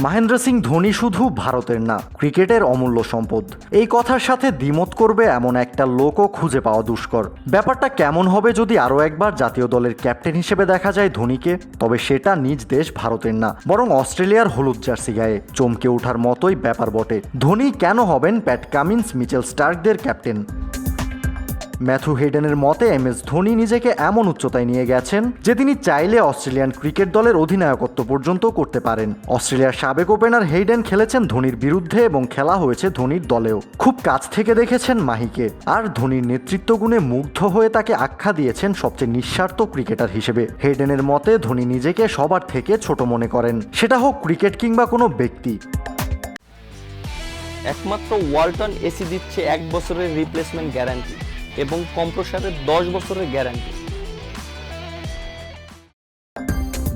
মহেন্দ্র সিং ধোনি শুধু ভারতের না, ক্রিকেটের অমূল্য সম্পদ। এই কথার সাথে দ্বিমত করবে এমন একটা লোকও খুঁজে পাওয়া দুষ্কর। ব্যাপারটা কেমন হবে যদি আরও একবার জাতীয় দলের ক্যাপ্টেন হিসেবে দেখা যায় ধোনিকে, তবে সেটা নিজ দেশ ভারতের না, বরং অস্ট্রেলিয়ার হলুদ জার্সি গায়ে। চমকে ওঠার মতোই ব্যাপার বটে। ধোনি কেন হবেন প্যাট কামিন্স, মিচেল স্টার্কদের ক্যাপ্টেন? ম্যাথু হেডেনের মতে, এম এস ধোনি নিজেকে এমন উচ্চতায় নিয়ে গেছেন যে তিনি চাইলে অস্ট্রেলিয়ান ক্রিকেট দলের অধিনায়কত্ব পর্যন্ত করতে পারেন। অস্ট্রেলিয়ার সাবেক ওপেনার হেইডেন খেলেছেন ধোনির বিরুদ্ধে এবং খেলা হয়েছে ধোনির দলেও। খুব কাছ থেকে দেখেছেন মাহিকে। আর ধোনির নেতৃত্ব গুণে মুগ্ধ হয়ে তাকে আখ্যা দিয়েছেন সবচেয়ে নিঃস্বার্থ ক্রিকেটার হিসেবে। হেইডেনের মতে, ধোনি নিজেকে সবার থেকে ছোট মনে করেন। সেটা হোক ক্রিকেট কিংবা কোনো ব্যক্তি। একমাত্র ওয়ালটন এসি দিচ্ছে এক বছরের রিপ্লেসমেন্ট গ্যারান্টি এবং কম্প্রসারের দশ বছরের গ্যারান্টি।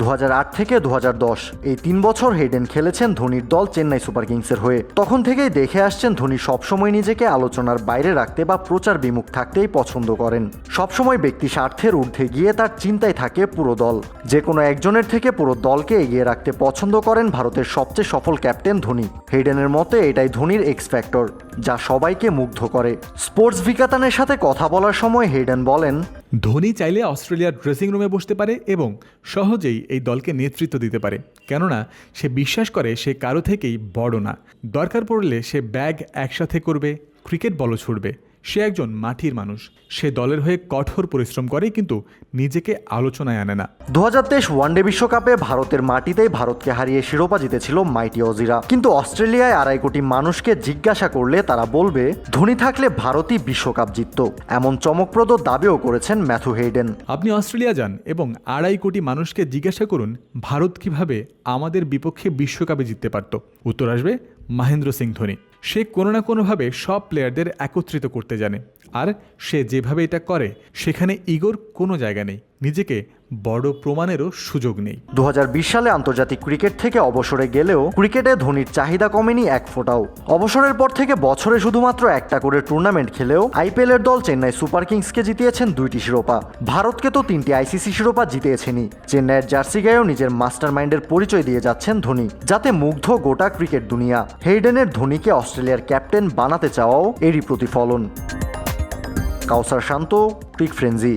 দু হাজার আট থেকে দু হাজার দশ, এই তিন বছর হেডেন খেলেছেন ধোনির দল চেন্নাই সুপার কিংসের হয়ে। তখন থেকেই দেখে আসছেন ধোনি সবসময় নিজেকে আলোচনার বাইরে রাখতে বা প্রচার বিমুখ থাকতেই পছন্দ করেন। সবসময় ব্যক্তি স্বার্থের ঊর্ধ্বে গিয়ে তার চিন্তায় থাকে পুরো দল। যে কোনো একজনের থেকে পুরো দলকে এগিয়ে রাখতে পছন্দ করেন ভারতের সবচেয়ে সফল ক্যাপ্টেন ধোনি। হেডেনের মতে, এটাই ধোনির এক্স ফ্যাক্টর যা সবাইকে মুগ্ধ করে। স্পোর্টস ভিকাতানের সাথে কথা বলার সময় হেডেন বলেন ধোনি চাইলে অস্ট্রেলিয়ার ড্রেসিং রুমে বসতে পারে এবং সহজেই এই দলকে নেতৃত্ব দিতে পারে। কেননা, সে বিশ্বাস করে সে কারও থেকেই বড় না। দরকার পড়লে সে ব্যাগ একসাথে করবে, ক্রিকেট বলও ছুড়বে। সে একজন মাটির মানুষ। সে দলের হয়ে কঠোর পরিশ্রম করে কিন্তু নিজেকে আলোচনায় আনে না। দু হাজার তেইশ ওয়ানডে বিশ্বকাপে ভারতের মাটিতেই ভারতকে হারিয়ে শিরোপা জিতেছিল মাইটি অজিরা। কিন্তু অস্ট্রেলিয়ায় আড়াই কোটি মানুষকে জিজ্ঞাসা করলে তারা বলবে ধোনি থাকলে ভারতই বিশ্বকাপ জিতত। এমন চমকপ্রদ দাবিও করেছেন ম্যাথু হেইডেন। আপনি অস্ট্রেলিয়া যান এবং আড়াই কোটি মানুষকে জিজ্ঞাসা করুন ভারত কীভাবে আমাদের বিপক্ষে বিশ্বকাপে জিততে পারত। উত্তর আসবে মহেন্দ্র সিং ধোনি। সে কোনো না কোনোভাবে সব প্লেয়ারদের একত্রিত করতে জানে। আর সে যেভাবে এটা করে, সেখানে ইগোর কোনো জায়গা নেই। নিজেকে বড় প্রমাণেরও সুযোগ নেই। দু হাজার বিশ সালে আন্তর্জাতিক ক্রিকেট থেকে অবসরে গেলেও ক্রিকেটে ধোনির চাহিদা কমেনি এক ফোঁটাও। অবসরের পর থেকে বছরে শুধুমাত্র একটা করে টুর্নামেন্ট খেলেও আইপিএলের দল চেন্নাই সুপার কিংসকে জিতিয়েছেন দুইটি শিরোপা। ভারতকে তো তিনটি আইসিসি শিরোপা জিতিয়েছেনই চেন্নাইয়ের জার্সি গায়েও নিজের মাস্টার মাইন্ডের পরিচয় দিয়ে যাচ্ছেন ধোনি, যাতে মুগ্ধ গোটা ক্রিকেট দুনিয়া। হেইডেনের ধোনিকে অস্ট্রেলিয়ার ক্যাপ্টেন বানাতে চাওয়াও এরই প্রতিফলন। কাউসার শান্ত, ক্রিক ফ্রেঞ্জি